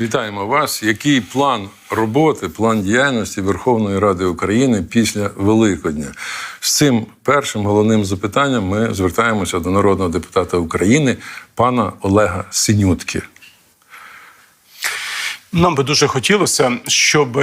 Вітаємо вас. Який план роботи, план діяльності Верховної Ради України після Великодня? З цим першим головним запитанням ми звертаємося до народного депутата України пана Олега Синютки. Нам би дуже хотілося, щоб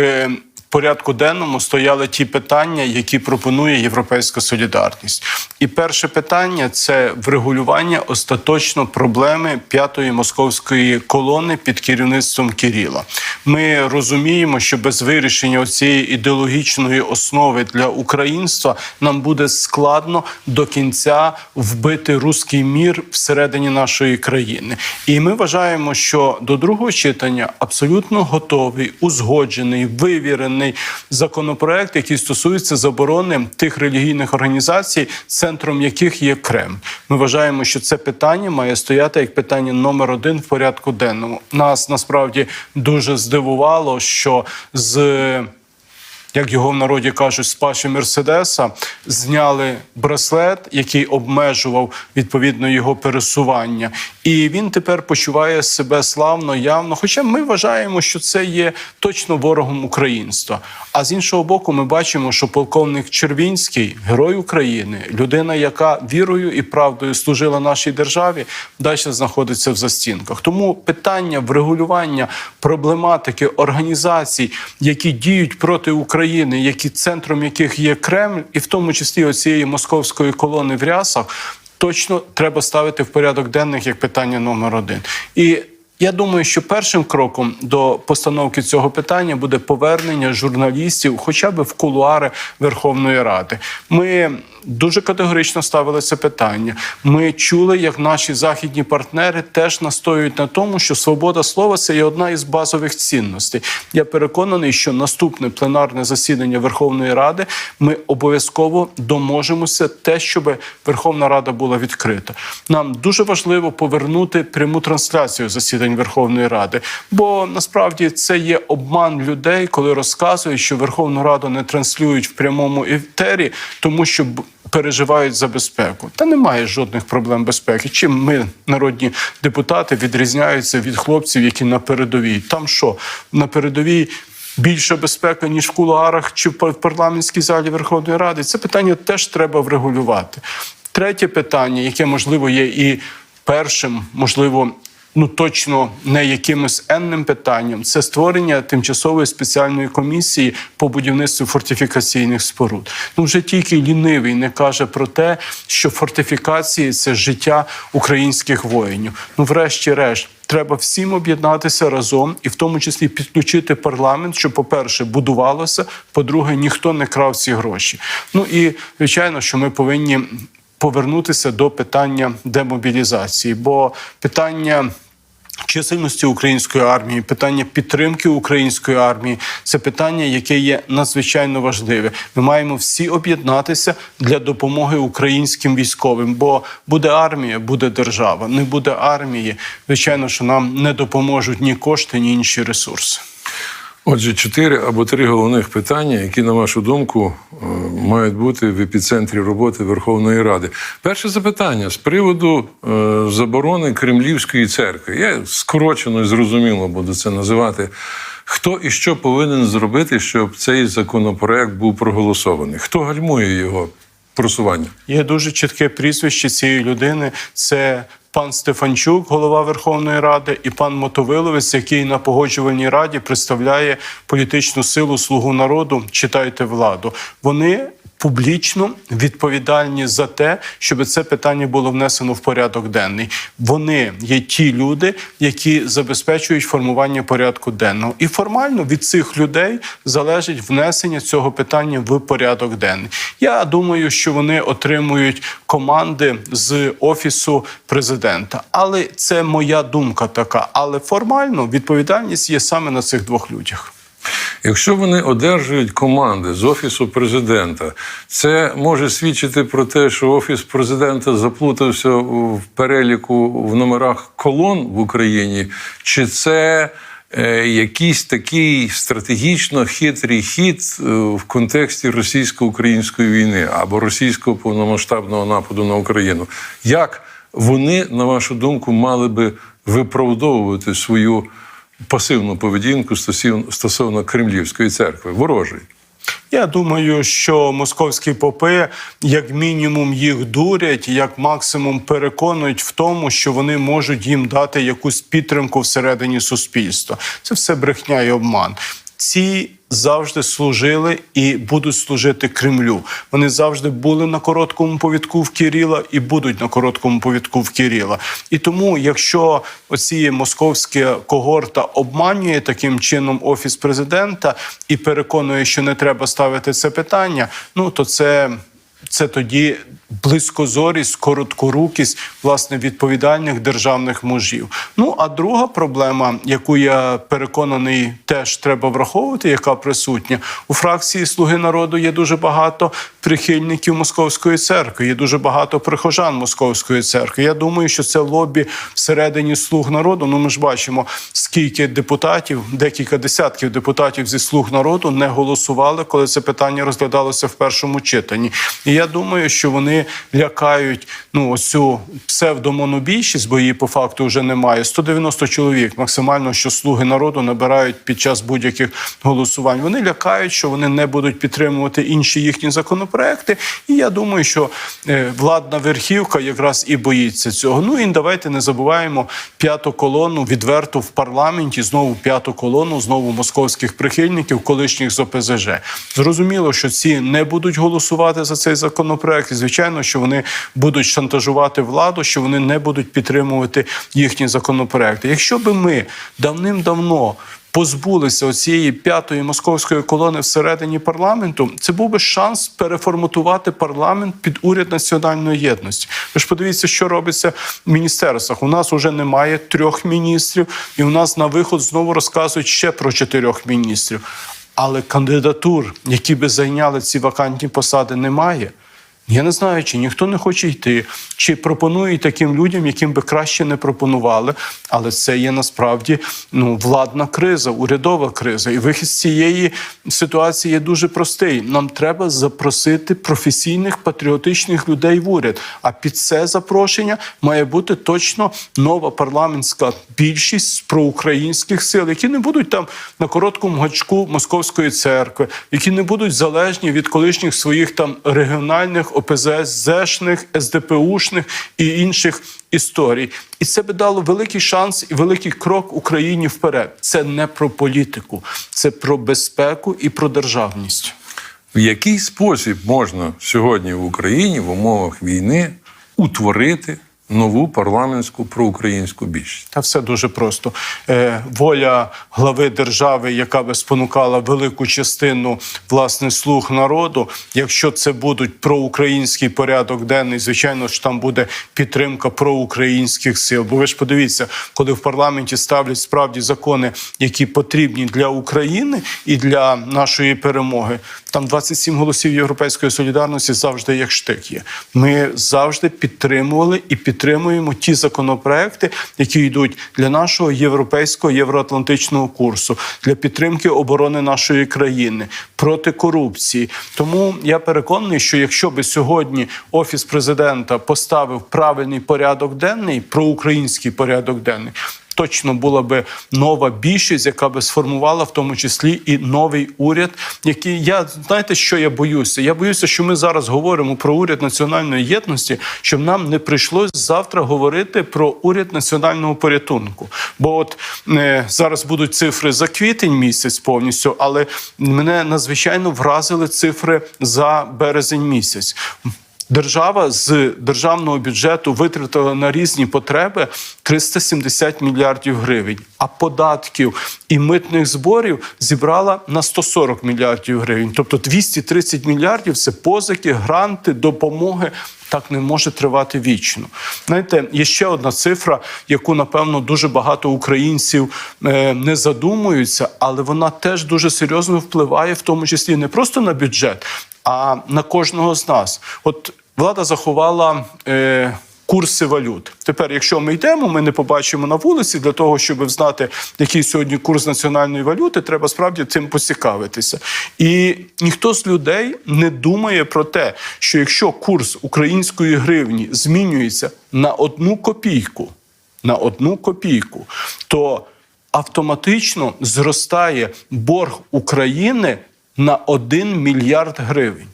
порядку денному стояли ті питання, які пропонує Європейська солідарність. І перше питання це врегулювання остаточно проблеми п'ятої московської колони під керівництвом Кирила. Ми розуміємо, що без вирішення цієї ідеологічної основи для українства нам буде складно до кінця вбити руський мір всередині нашої країни. І ми вважаємо, що до другого читання абсолютно готовий, узгоджений, вивірений законопроект, який стосується заборони тих релігійних організацій, центром яких є Кремль. Ми вважаємо, що це питання має стояти як питання номер один в порядку денному. Нас насправді дуже здивувало, що з як його в народі кажуть, з паші Мерседеса зняли браслет, який обмежував відповідно його пересування, і він тепер почуває себе славно, явно. Хоча ми вважаємо, що це є точно ворогом українства. А з іншого боку, ми бачимо, що полковник Червінський, герой України, людина, яка вірою і правдою служила нашій державі, далі знаходиться в застінках. Тому питання врегулювання проблематики організацій, які діють проти України, які центром яких є Кремль, і в тому числі оцієї московської колони в рясах, точно треба ставити в порядок денних як питання номер один. І я думаю, що першим кроком до постановки цього питання буде повернення журналістів, хоча б в кулуари Верховної Ради. Ми дуже категорично ставили це питання. Ми чули, як наші західні партнери теж настоюють на тому, що свобода слова це є одна із базових цінностей. Я переконаний, що наступне пленарне засідання Верховної Ради ми обов'язково доможемося те, щоб Верховна Рада була відкрита. Нам дуже важливо повернути пряму трансляцію засідань Верховної Ради, бо насправді це є обман людей, коли розказують, що Верховну Раду не транслюють в прямому етері, тому що переживають за безпеку. Та немає жодних проблем безпеки. Чим ми, народні депутати, відрізняються від хлопців, які на передовій? Там що на передовій? Більша безпека ніж в кулуарах чи в парламентській залі Верховної Ради. Це питання теж треба врегулювати. Третє питання, яке можливо є і першим, можливо, ну точно не якимось енним питанням, це створення тимчасової спеціальної комісії по будівництву фортифікаційних споруд. Ну вже тільки лінивий не каже про те, що фортифікації це життя українських воїнів. Ну, врешті-решт. Треба всім об'єднатися разом, і в тому числі підключити парламент, щоб, по-перше, будувалося, по-друге, ніхто не крав ці гроші. Ну і звичайно, що ми повинні повернутися до питання демобілізації, бо питання. Чисельності української армії, питання підтримки української армії це питання, яке є надзвичайно важливе. Ми маємо всі об'єднатися для допомоги українським військовим. Бо буде армія, буде держава. Не буде армії. Звичайно, що нам не допоможуть ні кошти, ні інші ресурси. Отже, чотири або три головних питання, які, на вашу думку, е, мають бути в епіцентрі роботи Верховної Ради. Перше запитання з приводу е, заборони Кремлівської церкви. Я скорочено і зрозуміло буду це називати. Хто і що повинен зробити, щоб цей законопроект був проголосований? Хто гальмує його просування? Є дуже чітке прізвище цієї людини. Це пан Стефанчук, голова Верховної Ради, і пан Мотовиловець, який на погоджувальній раді представляє політичну силу Слугу народу. Читайте владу. Вони. Публічно відповідальні за те, щоб це питання було внесено в порядок денний. Вони є ті люди, які забезпечують формування порядку денного, і формально від цих людей залежить внесення цього питання в порядок денний. Я думаю, що вони отримують команди з офісу президента, але це моя думка така. Але формально відповідальність є саме на цих двох людях. Якщо вони одержують команди з офісу президента, це може свідчити про те, що офіс президента заплутався в переліку в номерах колон в Україні, чи це е, якийсь такий стратегічно хитрий хід е, в контексті російсько-української війни або російського повномасштабного нападу на Україну? Як вони, на вашу думку, мали би виправдовувати свою пасивну поведінку стосовно Кремлівської церкви, ворожий. Я думаю, що московські попи, як мінімум, їх дурять, як максимум переконують в тому, що вони можуть їм дати якусь підтримку всередині суспільства. Це все брехня і обман. Ці завжди служили і будуть служити Кремлю. Вони завжди були на короткому повідку в Кирила і будуть на короткому повідку в Кирила. І тому, якщо оці московська когорта обманює таким чином офіс президента і переконує, що не треба ставити це питання, ну то це. Це тоді близькозорість, короткорукість власне відповідальних державних мужів. Ну а друга проблема, яку я переконаний, теж треба враховувати, яка присутня у фракції Слуги народу є дуже багато прихильників московської церкви, є дуже багато прихожан московської церкви. Я думаю, що це лобі всередині слуг народу. Ну ми ж бачимо, скільки депутатів, декілька десятків депутатів зі слуг народу не голосували, коли це питання розглядалося в першому читанні. І я думаю, що вони лякають ну ось цю псевдомонобільшість, бо її по факту вже немає. 190 чоловік максимально, що слуги народу набирають під час будь-яких голосувань. Вони лякають, що вони не будуть підтримувати інші їхні законопроекти. І я думаю, що е, владна верхівка якраз і боїться цього. Ну і давайте не забуваємо п'яту колону відверто в парламенті. Знову п'яту колону, знову московських прихильників, колишніх з ОПЗЖ. Зрозуміло, що ці не будуть голосувати за цей законопроект. І звичайно, що вони будуть шантажувати владу, що вони не будуть підтримувати їхні законопроекти. Якщо би ми давним-давно позбулися оцієї п'ятої московської колони всередині парламенту, це був би шанс переформатувати парламент під уряд національної єдності. Ви ж подивіться, що робиться в міністерствах. У нас вже немає трьох міністрів, і у нас на виход знову розказують ще про чотирьох міністрів. Але кандидатур, які би зайняли ці вакантні посади, немає. Я не знаю, чи ніхто не хоче йти, чи пропонують таким людям, яким би краще не пропонували. Але це є насправді ну, владна криза, урядова криза. І вихід з цієї ситуації є дуже простий. Нам треба запросити професійних патріотичних людей в уряд. А під це запрошення має бути точно нова парламентська більшість з проукраїнських сил, які не будуть там на короткому гачку московської церкви, які не будуть залежні від колишніх своїх там регіональних ОПЗЗшних, СДПУшних і інших історій. І це би дало великий шанс і великий крок Україні вперед. Це не про політику, це про безпеку і про державність. В який спосіб можна сьогодні в Україні в умовах війни утворити нову парламентську проукраїнську більшість? Та все дуже просто. Е, воля глави держави, яка би спонукала велику частину власне слуг народу. Якщо це будуть проукраїнський порядок денний, звичайно ж там буде підтримка проукраїнських сил. Бо ви ж подивіться, коли в парламенті ставлять справді закони, які потрібні для України і для нашої перемоги. Там 27 голосів європейської солідарності завжди як штик є. Ми завжди підтримували і підтримуємо ті законопроекти, які йдуть для нашого європейського євроатлантичного курсу, для підтримки оборони нашої країни проти корупції. Тому я переконаний, що якщо би сьогодні офіс президента поставив правильний порядок денний, проукраїнський порядок денний. Точно була би нова більшість, яка би сформувала в тому числі і новий уряд. Який я знаєте, що я боюся? Я боюся, що ми зараз говоримо про уряд національної єдності, щоб нам не прийшлось завтра говорити про уряд національного порятунку. Бо от е, зараз будуть цифри за квітень місяць повністю, але мене надзвичайно вразили цифри за березень місяць. Держава з державного бюджету витратила на різні потреби 370 мільярдів гривень, а податків і митних зборів зібрала на 140 мільярдів гривень. Тобто 230 мільярдів це позики, гранти, допомоги. Так не може тривати вічно. Знаєте, є ще одна цифра, яку напевно дуже багато українців е, не задумуються, але вона теж дуже серйозно впливає, в тому числі не просто на бюджет, а на кожного з нас. От влада заховала. Е, Курси валют. Тепер, якщо ми йдемо, ми не побачимо на вулиці для того, щоб знати, який сьогодні курс національної валюти, треба справді цим поцікавитися. І ніхто з людей не думає про те, що якщо курс української гривні змінюється на одну копійку, на одну копійку, то автоматично зростає борг України на 1 мільярд гривень.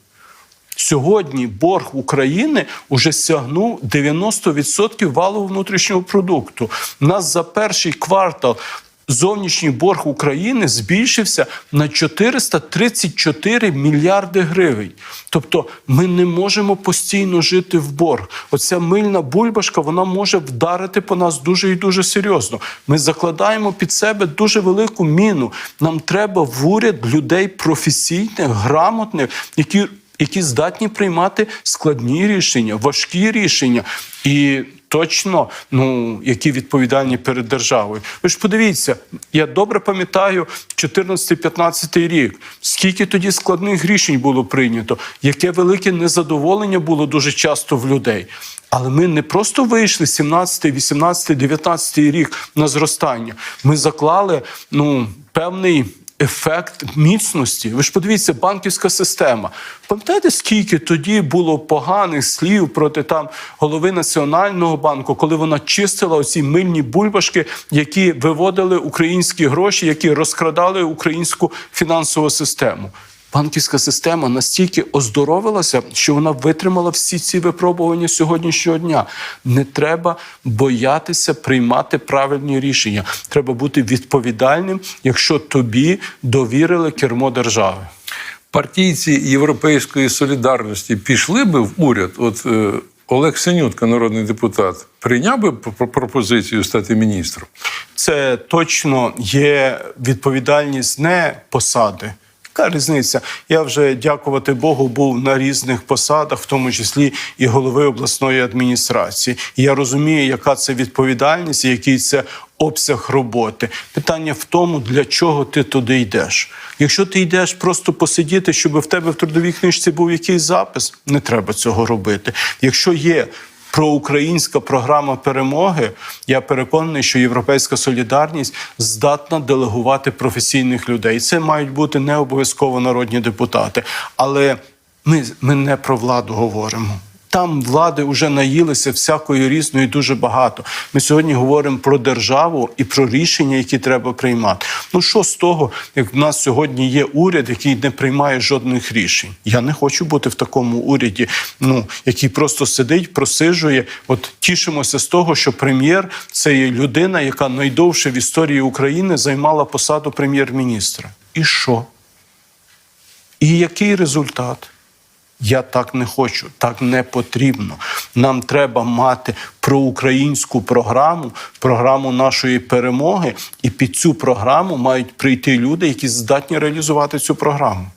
Сьогодні борг України вже сягнув 90% валового внутрішнього продукту. У нас за перший квартал зовнішній борг України збільшився на 434 мільярди гривень. Тобто ми не можемо постійно жити в борг. Оця мильна бульбашка вона може вдарити по нас дуже і дуже серйозно. Ми закладаємо під себе дуже велику міну. Нам треба в уряд людей професійних, грамотних, які які здатні приймати складні рішення, важкі рішення і точно ну які відповідальні перед державою. Ви ж подивіться, я добре пам'ятаю 14-15 рік. Скільки тоді складних рішень було прийнято, яке велике незадоволення було дуже часто в людей. Але ми не просто вийшли 17, 18, 19 рік на зростання. Ми заклали ну певний ефект міцності. Ви ж подивіться, банківська система. Пам'ятаєте, скільки тоді було поганих слів проти там голови Національного банку, коли вона чистила оці мильні бульбашки, які виводили українські гроші, які розкрадали українську фінансову систему. Банківська система настільки оздоровилася, що вона витримала всі ці випробування сьогоднішнього дня. Не треба боятися приймати правильні рішення. Треба бути відповідальним, якщо тобі довірили кермо держави. Партійці Європейської солідарності пішли би в уряд. От е, Олег Синютка, народний депутат, прийняв би пр- пропозицію стати міністром. Це точно є відповідальність не посади. Яка різниця? Я вже дякувати Богу був на різних посадах, в тому числі і голови обласної адміністрації. Я розумію, яка це відповідальність, який це обсяг роботи. Питання в тому, для чого ти туди йдеш. Якщо ти йдеш просто посидіти, щоб в тебе в трудовій книжці був якийсь запис, не треба цього робити. Якщо є проукраїнська програма перемоги, я переконаний, що європейська солідарність здатна делегувати професійних людей. Це мають бути не обов'язково народні депутати. Але ми, ми не про владу говоримо. Там влади вже наїлися всякої різної дуже багато. Ми сьогодні говоримо про державу і про рішення, які треба приймати. Ну що з того, як в нас сьогодні є уряд, який не приймає жодних рішень? Я не хочу бути в такому уряді, ну який просто сидить, просижує. От тішимося з того, що прем'єр це є людина, яка найдовше в історії України займала посаду прем'єр-міністра. І що? І який результат? Я так не хочу, так не потрібно. Нам треба мати проукраїнську програму, програму нашої перемоги, і під цю програму мають прийти люди, які здатні реалізувати цю програму.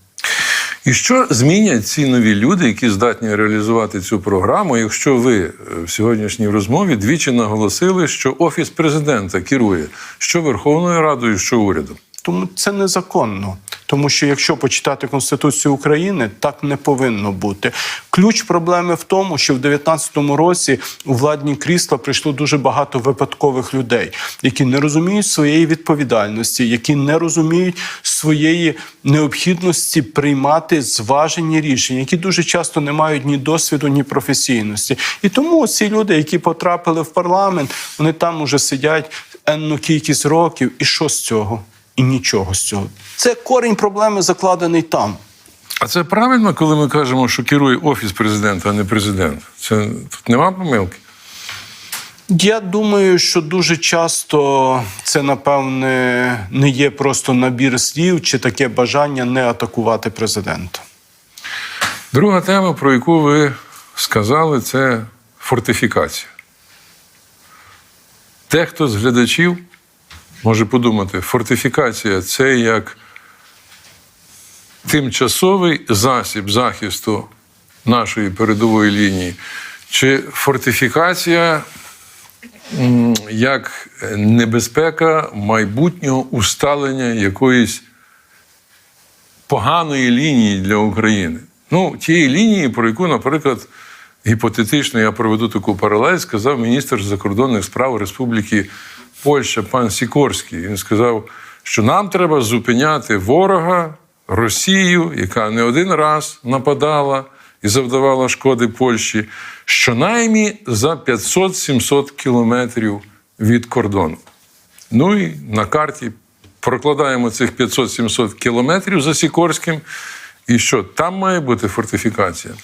І що змінять ці нові люди, які здатні реалізувати цю програму, якщо ви е, в сьогоднішній розмові двічі наголосили, що Офіс президента керує що Верховною Радою, що урядом? Тому це незаконно. Тому що якщо почитати Конституцію України, так не повинно бути. Ключ проблеми в тому, що в 19-му році у владні крісла прийшло дуже багато випадкових людей, які не розуміють своєї відповідальності, які не розуміють своєї необхідності приймати зважені рішення, які дуже часто не мають ні досвіду, ні професійності. І тому ці люди, які потрапили в парламент, вони там уже сидять енну кількість років. І що з цього? І нічого з цього. Це корінь проблеми закладений там. А це правильно, коли ми кажемо, що керує Офіс президента, а не президент? Це тут нема помилки? Я думаю, що дуже часто це, напевне, не є просто набір слів чи таке бажання не атакувати президента. Друга тема, про яку ви сказали, це фортифікація. Дехто з глядачів може подумати, фортифікація це як тимчасовий засіб захисту нашої передової лінії, чи фортифікація як небезпека майбутнього усталення якоїсь поганої лінії для України. Ну, тієї лінії, про яку, наприклад, гіпотетично я проведу таку паралель, сказав міністр закордонних справ Республіки Польща пан Сікорський. Він сказав, що нам треба зупиняти ворога, Росію, яка не один раз нападала і завдавала шкоди Польщі, щонаймі за 500-700 кілометрів від кордону. Ну і на карті прокладаємо цих 500-700 кілометрів за Сікорським. І що, там має бути фортифікація?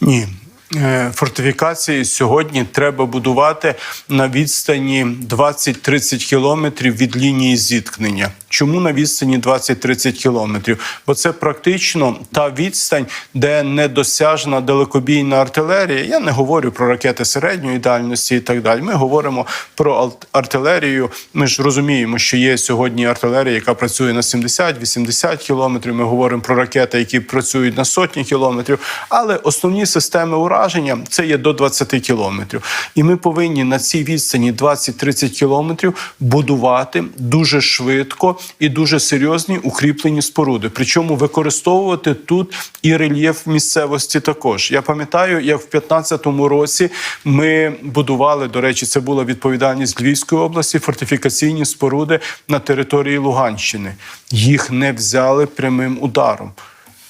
Ні. Е, Фортифікації сьогодні треба будувати на відстані 20-30 кілометрів від лінії зіткнення. Чому на відстані 20-30 кілометрів? Бо це практично та відстань, де недосяжна далекобійна артилерія. Я не говорю про ракети середньої дальності і так далі. Ми говоримо про артилерію. Ми ж розуміємо, що є сьогодні артилерія, яка працює на 70-80 кілометрів. Ми говоримо про ракети, які працюють на сотні кілометрів. Але основні системи ураження це є до 20 кілометрів. І ми повинні на цій відстані 20-30 кілометрів будувати дуже швидко і дуже серйозні укріплені споруди. Причому використовувати тут і рельєф місцевості також. Я пам'ятаю, як в 15-му році ми будували, до речі, це була відповідальність Львівської області, фортифікаційні споруди на території Луганщини. Їх не взяли прямим ударом.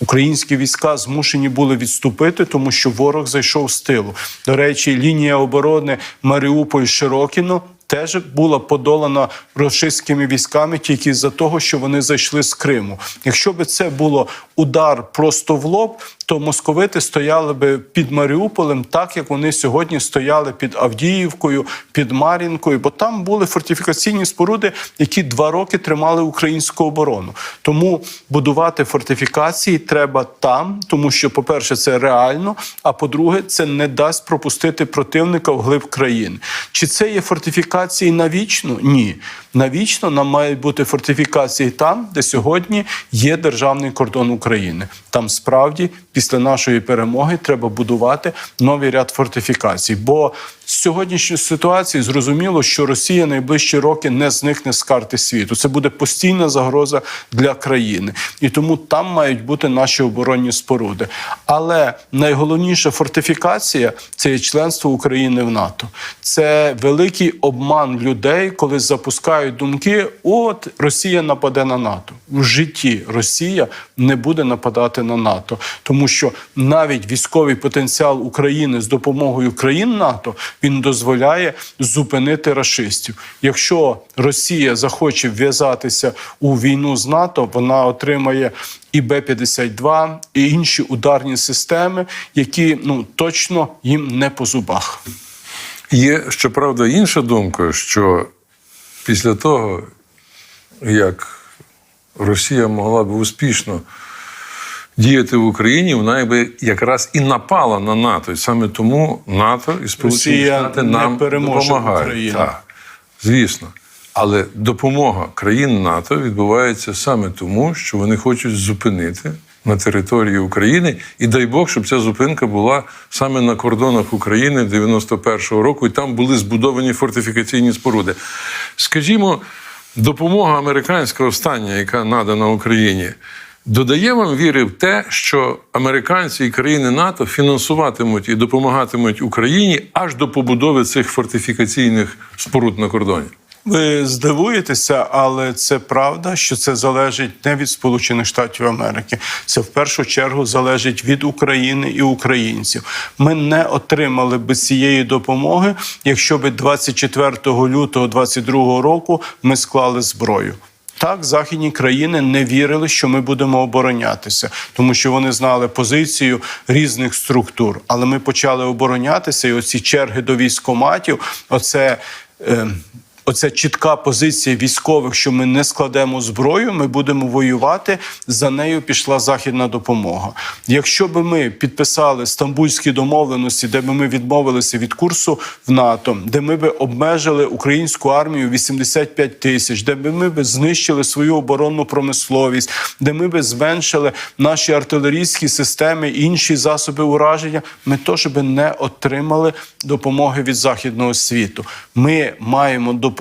Українські війська змушені були відступити, тому що ворог зайшов з тилу. До речі, лінія оборони Маріуполь-Широкіно теж була подолана російськими військами тільки з-за того, що вони зайшли з Криму. Якщо би це було удар просто в лоб, то московити стояли би під Маріуполем, так як вони сьогодні стояли під Авдіївкою, під Мар'їнкою, бо там були фортифікаційні споруди, які два роки тримали українську оборону. Тому будувати фортифікації треба там, тому що, по-перше, це реально. А по-друге, це не дасть пропустити противника в глиб країни. Чи це є фортифікації навічно? Ні. Навічно нам мають бути фортифікації там, де сьогодні є державний кордон України. Там справді після нашої перемоги треба будувати новий ряд фортифікацій. Бо з сьогоднішньої ситуації зрозуміло, що Росія найближчі роки не зникне з карти світу. Це буде постійна загроза для країни, і тому там мають бути наші оборонні споруди. Але найголовніша фортифікація це є членство України в НАТО. Це великий обман людей, коли запускають думки: от Росія нападе на НАТО. В житті Росія не буде нападати на НАТО, тому що навіть військовий потенціал України з допомогою країн НАТО він дозволяє зупинити рашистів. Якщо Росія захоче вв'язатися у війну з НАТО, вона отримає і Б-52, і інші ударні системи, які ну точно їм не по зубах. Є, щоправда, інша думка, що після того, як Росія могла б успішно діяти в Україні, вона би якраз і напала на НАТО. І саме тому НАТО і Сполучені Штати нам допомагають. Так, звісно. Але допомога країн НАТО відбувається саме тому, що вони хочуть зупинити на території України, і дай Бог, щоб ця зупинка була саме на кордонах України 91-го року, і там були збудовані фортифікаційні споруди. Скажімо, допомога американська остання, яка надана Україні, додає вам віри в те, що американці і країни НАТО фінансуватимуть і допомагатимуть Україні аж до побудови цих фортифікаційних споруд на кордоні. Ви здивуєтеся, але це правда, що це залежить не від Сполучених Штатів Америки. Це в першу чергу залежить від України і українців. Ми не отримали би цієї допомоги, якщо би 24 лютого 2022 року ми склали зброю. Так, західні країни не вірили, що ми будемо оборонятися, тому що вони знали позицію різних структур. Але ми почали оборонятися, і оці черги до військоматів, оце. Е, Оця чітка позиція військових, що ми не складемо зброю, ми будемо воювати. За нею пішла західна допомога. Якщо би ми підписали стамбульські домовленості, де би ми відмовилися від курсу в НАТО, де ми би обмежили українську армію 85 тисяч, де би ми би знищили свою оборонну промисловість, де ми би зменшили наші артилерійські системи інші засоби ураження, ми теж би не отримали допомоги від західного світу. Ми маємо допомогу,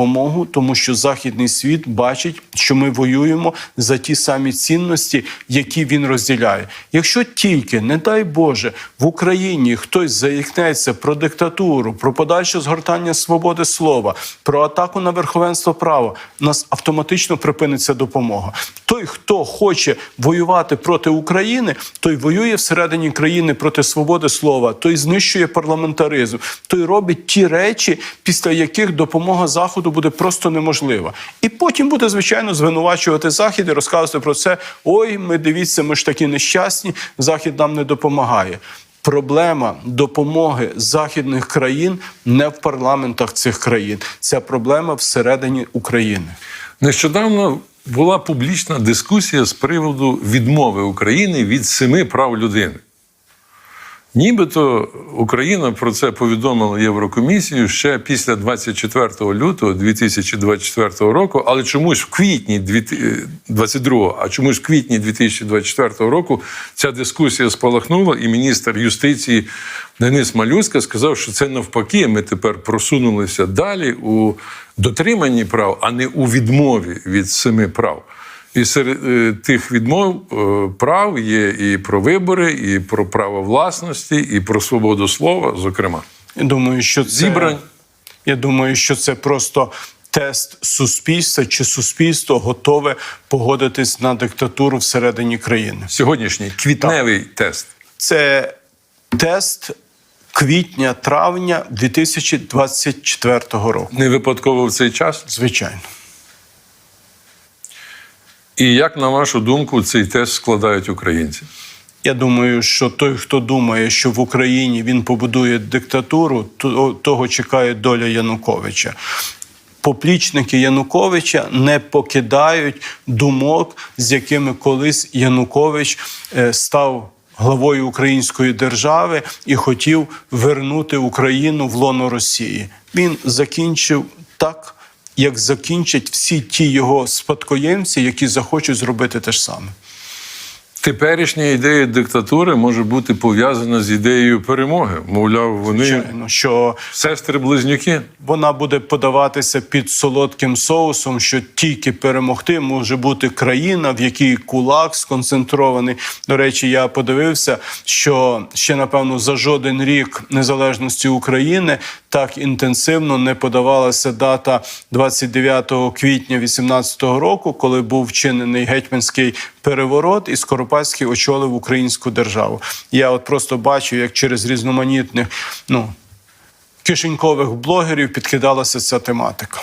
тому що західний світ бачить, що ми воюємо за ті самі цінності, які він розділяє. Якщо тільки, не дай Боже, в Україні хтось заїкнеться про диктатуру, про подальше згортання свободи слова, про атаку на верховенство права, нас автоматично припиниться допомога. Той, хто хоче воювати проти України, той воює всередині країни проти свободи слова, той знищує парламентаризм, той робить ті речі, після яких допомога заходу буде просто неможлива. І потім буде звичайно звинувачувати захід і розказувати про це. Ой, ми дивіться, ми ж такі нещасні. Захід нам не допомагає. Проблема допомоги західних країн не в парламентах цих країн. Ця проблема всередині України. Нещодавно була публічна дискусія з приводу відмови України від семи прав людини. Нібито Україна про це повідомила Єврокомісію ще після 24 лютого 2024 року, але чомусь в квітні 22, а чомусь в квітні 2024 року ця дискусія спалахнула, і міністр юстиції Денис Малюська сказав, що це навпаки. Ми тепер просунулися далі у дотриманні прав, а не у відмові від семи прав. І серед е, тих відмов е, прав є і про вибори, і про право власності, і про свободу слова, зокрема. Я думаю, що це Зібрань. Я думаю, що це просто тест суспільства, чи суспільство готове погодитись на диктатуру всередині країни. Сьогоднішній квітневий тест. Це тест квітня-травня 2024 року. Не випадково в цей час. Звичайно. І як, на вашу думку, цей тест складають українці? Я думаю, що той, хто думає, що в Україні він побудує диктатуру, то- того чекає доля Януковича. Поплічники Януковича не покидають думок, з якими колись Янукович е, став главою української держави і хотів вернути Україну в лоно Росії. Він закінчив так, як закінчать всі ті його спадкоємці, які захочуть зробити те ж саме. Теперішня ідея диктатури може бути пов'язана з ідеєю перемоги. Мовляв, вони Звичайно, що сестри-близнюки. вона буде подаватися під солодким соусом, що тільки перемогти може бути країна, в якій кулак сконцентрований. До речі, я подивився, що ще напевно за жоден рік незалежності України так інтенсивно не подавалася дата 29 квітня 2018 року, коли був вчинений гетьманський переворот, і Скоропадський очолив українську державу. Я от просто бачу, як через різноманітних ну кишенькових блогерів підкидалася ця тематика.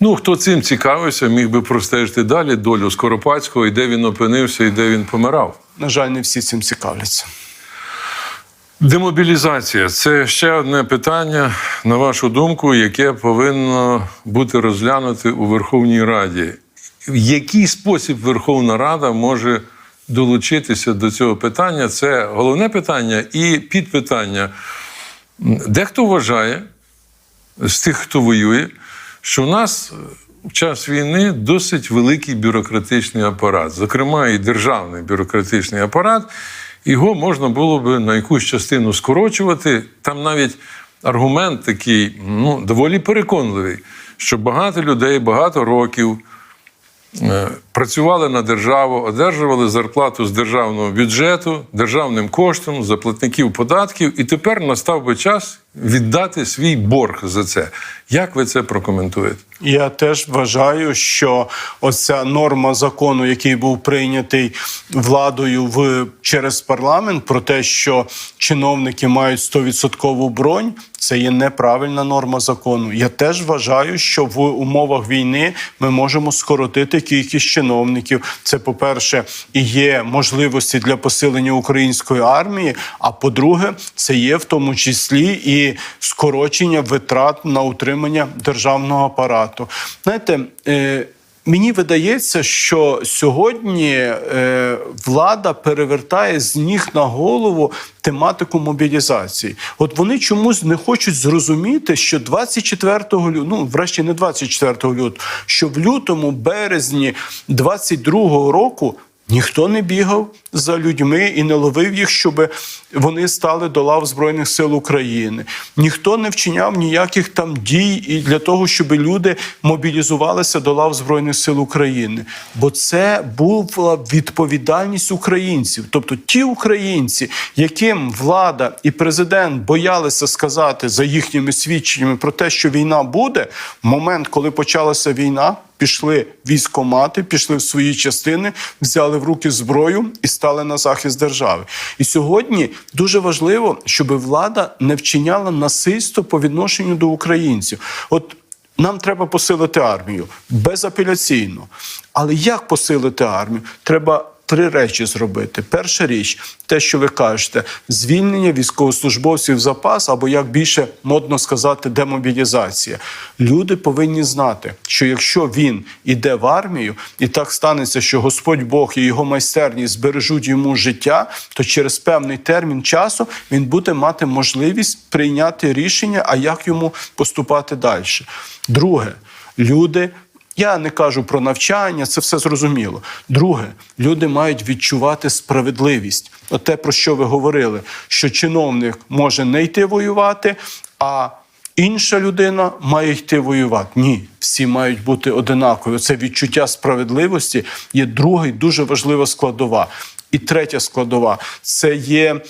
Ну, хто цим цікавився, міг би простежити далі долю Скоропадського, і де він опинився, і де він помирав. На жаль, не всі цим цікавляться. Демобілізація це ще одне питання, на вашу думку, яке повинно бути розглянуте у Верховній Раді. В який спосіб Верховна Рада може долучитися до цього питання? Це головне питання і підпитання. Дехто вважає з тих, хто воює, що в нас в час війни досить великий бюрократичний апарат, зокрема, і державний бюрократичний апарат. Його можна було би на якусь частину скорочувати. Там навіть аргумент такий ну, доволі переконливий, що багато людей багато років е, працювали на державу, одержували зарплату з державного бюджету, державним коштом, заплатників податків, і тепер настав би час віддати свій борг за це. Як ви це прокоментуєте? Я теж вважаю, що оця норма закону, який був прийнятий владою в через парламент, про те, що чиновники мають 100% бронь, це є неправильна норма закону. Я теж вважаю, що в умовах війни ми можемо скоротити кількість чиновників. Це, по-перше, і є можливості для посилення української армії. А по-друге, це є в тому числі і скорочення витрат на утримання державного апарату. Знаєте, е, Мені видається, що сьогодні е, влада перевертає з ніг на голову тематику мобілізації. От вони чомусь не хочуть зрозуміти, що 24 лютого, ну врешті не 24 лютого, що в лютому, березні 22 року. Ніхто не бігав за людьми і не ловив їх, щоб вони стали до лав Збройних сил України. Ніхто не вчиняв ніяких там дій і для того, щоб люди мобілізувалися до лав Збройних сил України. Бо це була відповідальність українців. Тобто ті українці, яким влада і президент боялися сказати за їхніми свідченнями про те, що війна буде, в момент, коли почалася війна. Пішли військомати, пішли в свої частини, взяли в руки зброю і стали на захист держави. І сьогодні дуже важливо, щоб влада не вчиняла насильство по відношенню до українців. От нам треба посилити армію безапеляційно. Але як посилити армію? Треба три речі зробити. Перша річ, те, що ви кажете, звільнення військовослужбовців в запас, або як більше модно сказати, демобілізація. Люди повинні знати, що якщо він іде в армію, і так станеться, що Господь Бог і його майстерність збережуть йому життя, то через певний термін часу він буде мати можливість прийняти рішення, а як йому поступати далі. Друге, люди. Я не кажу про навчання, це все зрозуміло. Друге, люди мають відчувати справедливість. От те, про що ви говорили, що чиновник може не йти воювати, а інша людина має йти воювати. Ні, всі мають бути одинакові. Це відчуття справедливості є друга дуже важлива складова. І третя складова це є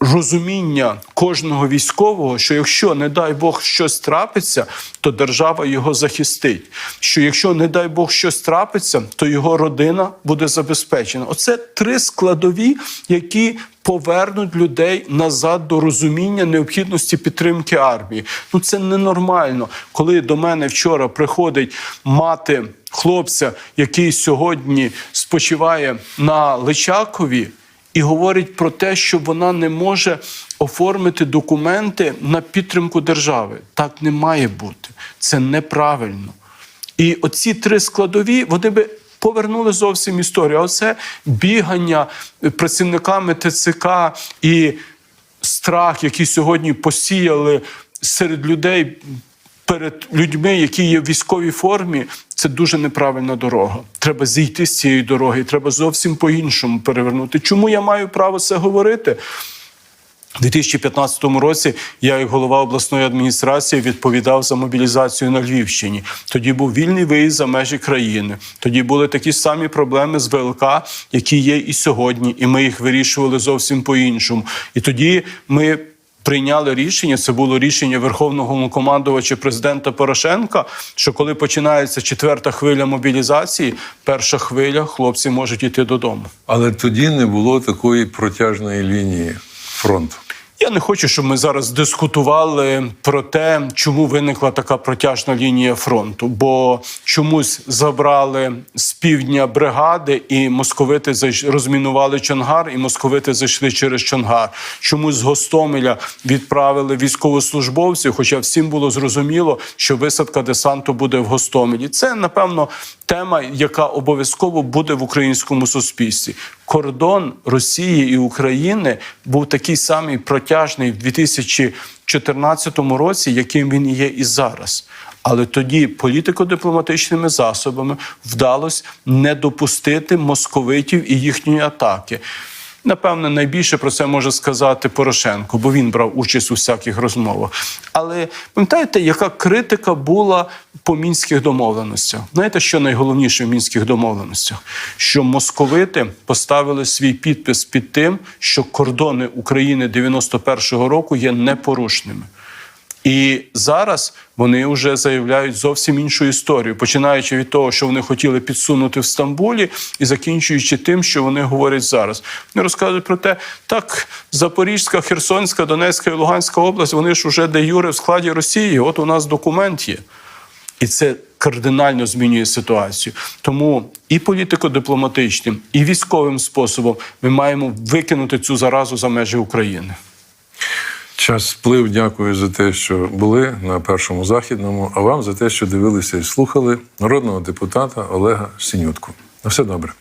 розуміння кожного військового, що якщо, не дай Бог, щось трапиться, то держава його захистить. Що якщо, не дай Бог, щось трапиться, то його родина буде забезпечена. Оце три складові, які повернуть людей назад до розуміння необхідності підтримки армії. Ну це ненормально. Коли до мене вчора приходить мати хлопця, який сьогодні спочиває на Личакові і говорить про те, що вона не може оформити документи на підтримку держави. Так не має бути. Це неправильно. І оці три складові вони би повернули зовсім історію. А Оце бігання працівниками ТЦК і страх, який сьогодні посіяли серед людей. Перед людьми, які є в військовій формі, це дуже неправильна дорога. Треба зійти з цієї дороги, треба зовсім по-іншому перевернути. Чому я маю право це говорити? У 2015 році я, як голова обласної адміністрації, відповідав за мобілізацію на Львівщині. Тоді був вільний виїзд за межі країни. Тоді були такі самі проблеми з ВЛК, які є і сьогодні, і ми їх вирішували зовсім по-іншому. І тоді ми. Прийняли рішення, це було рішення Верховного командувача президента Порошенка. Що коли починається четверта хвиля мобілізації, перша хвиля хлопці можуть йти додому. Але тоді не було такої протяжної лінії фронту. Я не хочу, щоб ми зараз дискутували про те, чому виникла така протяжна лінія фронту, бо чомусь забрали з півдня бригади, і московити розмінували Чонгар, і московити зайшли через Чонгар. Чомусь з Гостомеля відправили військовослужбовців, хоча всім було зрозуміло, що висадка десанту буде в Гостомелі. Це напевно тема, яка обов'язково буде в українському суспільстві. Кордон Росії і України був такий самий протяжний в 2014 році, яким він є і зараз. Але тоді політико-дипломатичними засобами вдалося не допустити московитів і їхньої атаки. Напевне, найбільше про це може сказати Порошенко, бо він брав участь у всяких розмовах. Але пам'ятаєте, яка критика була по мінських домовленостях? Знаєте, що найголовніше в мінських домовленостях? Що московити поставили свій підпис під тим, що кордони України 91-го року є непорушними. І зараз вони вже заявляють зовсім іншу історію, починаючи від того, що вони хотіли підсунути в Стамбулі, і закінчуючи тим, що вони говорять зараз. Вони розказують про те, так Запорізька, Херсонська, Донецька і Луганська область, вони ж уже де юре в складі Росії. От у нас документ є. І це кардинально змінює ситуацію. Тому і політико-дипломатичним, і військовим способом ми маємо викинути цю заразу за межі України. Час сплив. Дякую за те, що були на першому західному. А вам за те, що дивилися і слухали народного депутата Олега Синютку. На все добре.